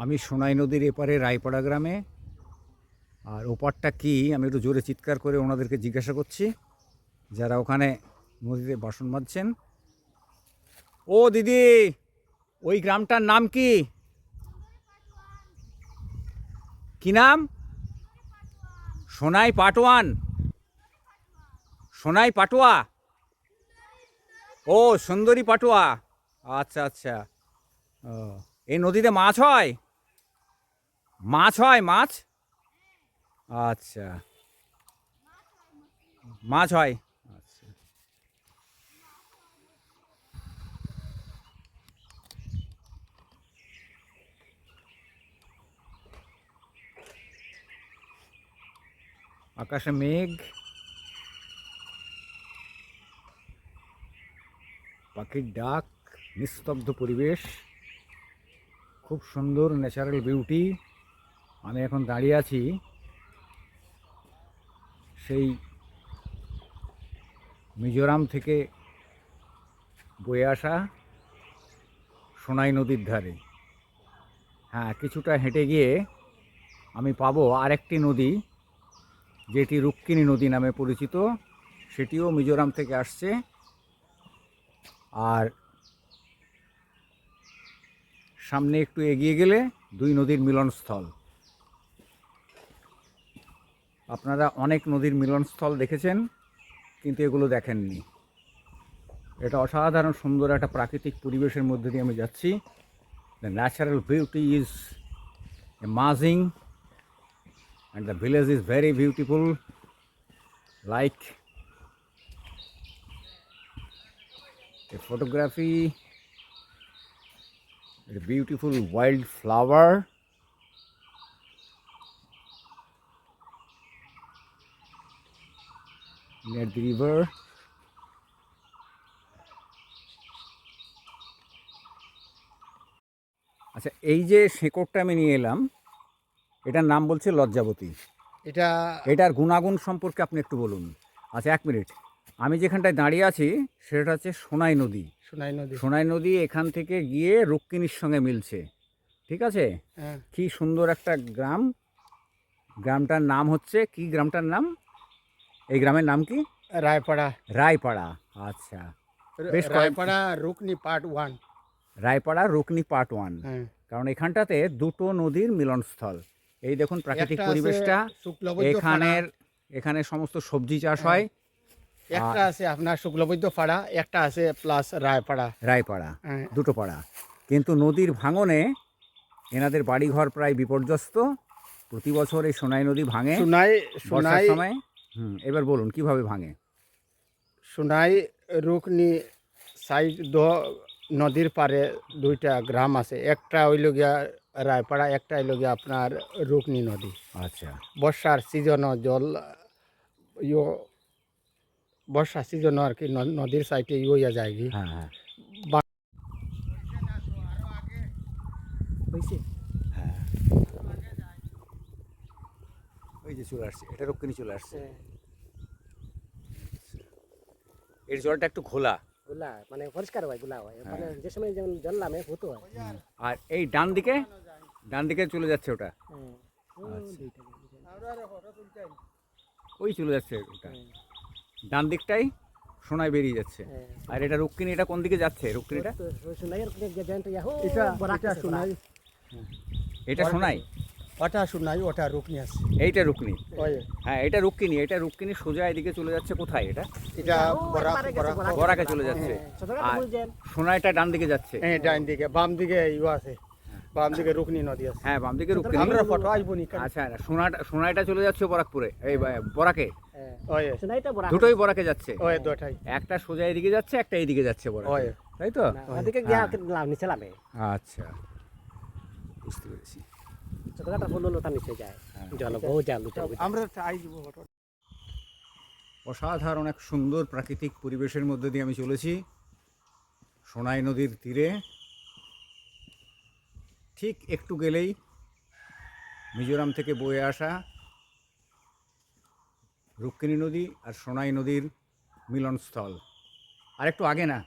আমি সোনাই নদীর এপারে রায়পাড়া গ্রামে। আর ওপারটা কি? আমি একটু জোরে চিৎকার করে ওনাদেরকে জিজ্ঞাসা করছি। যারা ওখানে নদীতে বাসন মাজছেন। ও দিদি, ওই গ্রামটার নাম কি? কি নাম? সোনাই পাটোয়ান। সোনাই পাটোয়া? ও সুন্দরী পাটোয়া। আচ্ছা আচ্ছা। ও, এই নদীতে মাছ হয়? মাছ হয়, মাছ? আচ্ছা। মাছ হয়। আচ্ছা। আকাশে মেঘ। পাখির ডাক, নিস্তব্ধ পরিবেশ। খুব সুন্দর ন্যাচারাল বিউটি আমি এখন দাঁড়িয়ে আছি সেই মিজোরাম থেকে বয়ে আসা সোনাই নদীর ধারে। হ্যাঁ কিছুটা হেঁটে গিয়ে আমি পাবো আরেকটি নদী, যেটি রুক্মিণী নদী নামে পরিচিত। সেটিও মিজোরাম থেকে আসছে। আর সামনে একটু এগিয়ে গেলে দুই নদীর মিলনস্থল। আপনারা অনেক নদীর মিলনস্থল দেখেছেন, কিন্তু এগুলো দেখেননি। এটা অসাধারণ সুন্দর একটা প্রাকৃতিক পরিবেশের মধ্যে দিয়ে আমি যাচ্ছি। The natural beauty is amazing the village is very beautiful, like a photography, a beautiful wild flower. Near the river. আচ্ছা এই যে শেকড়টা আমি নিয়ে এলাম এটার নাম বলছে লজ্জাবতী। এটা এটার গুণাগুণ সম্পর্কে আপনি একটু বলুন। আচ্ছা এক মিনিট। আমি যেখানটায় দাঁড়িয়ে আছি সেটা হচ্ছে সোনাই নদী। সোনাই নদী। সোনাই নদী এখান থেকে গিয়ে রুক্মিণীর সঙ্গে মিলছে। ঠিক আছে? হ্যাঁ। কি সুন্দর একটা গ্রাম। গ্রামটার নাম হচ্ছে কি গ্রামটার নাম? এই গ্রামের নাম কি? রায়পাড়া। রায়পাড়া আচ্ছা। বেশ Raipara Rukni part one. Raipara Rukni part one. হ্যাঁ। কারণ এখানটাতে দুটো নদীর মিলনস্থল। এই দেখুন প্রাকৃতিক পরিবেশটা। এখানের এখানে সমস্ত সবজি চাষ হয়। একটা আছে আপনার শুক্লবৈদ্য পাড়া একটা আছে প্লাস রায়পাড়া। রায়পাড়া হ্যাঁ। দুটো পাড়া। কিন্তু নদীর ভাঙনে এনাদের বাড়িঘর প্রায় বিপর্যস্ত। প্রতি বছর এই সোনাই নদী ভাঙে সোনাই সোনাই সময়। হুম এবার বলুন কীভাবে ভাঙে? সোনাই রুকনি সাইড দ নদীর পারে দুইটা গ্রাম আছে। একটা হইল গিয়া রায়পাড়া একটা হইল গিয়া আপনার রুকনি নদী। আচ্ছা। বর্ষার সিজনও জল ইয়ো বর্ষার সিজনও আর কি নদীর সাইডে ইয়ে যায়। কি হ্যাঁ। হ্যাঁ হ্যাঁ যে চলে আসছে এটা রক্ষিণী চলে আসছে। এর জলটা একটু ঘোলা। গুলা মানে পরিষ্কার হয়গুলা হয়। মানে যে সময় যেমন জল নামে হতো হয়। আর এই ডান দিকে ডান দিকে চলে যাচ্ছে ওটা। হ্যাঁ। আচ্ছা। ওই চলে যাচ্ছে। ওটা। ডান দিকটাই সোনায় বেরিয়ে যাচ্ছে। হ্যাঁ। আর এটা রুক্মিণী এটা কোন দিকে যাচ্ছে? হো, এটা সোনাই। এটা সোনাই? ওটা সোনাই ওটা রুকনি আছে এইটা ওই। হ্যাঁ এটা রুক্মিণী এটা রুক্মিণী সোজা এদিকে চলে যাচ্ছে কোথায় এটা? এটা বরাক চলে যাচ্ছে। হ্যাঁ, ছোটখাটো আর সোনাইটা ডান দিকে যাচ্ছে। হ্যাঁ ডাইন দিকে বাম দিকে ইউ আছে বাম দিকে রুকনি নদী আছে। হ্যাঁ বাম দিকে রুক্মিণী। আমরা ফটো আসব নি আচ্ছা সোনাটা সোনাইটা চলে যাচ্ছে বরাকপুরে এই বরাকে? হ্যাঁ। দুটোই বরাকে যাচ্ছে। ওই দুটাই। একটা সোজা এদিকে যাচ্ছে একটা এইদিকে যাচ্ছে বরাকে। তাই তো? ওদিকে গিয়া হ্যাঁ। নিচে নামে আচ্ছা বুঝতে পেরেছি। নিচে যায়। হ্যাঁ। জল বহু জাল আমরা আইব অসাধারণ এক সুন্দর প্রাকৃতিক পরিবেশের মধ্যে দিয়ে আমি চলেছি। সোনাই নদীর তীরে। ঠিক একটু গেলেই মিজোরাম থেকে বয়ে আসা রুক্মিণী নদী আর সোনাই নদীর মিলনস্থল। আর একটু আগে না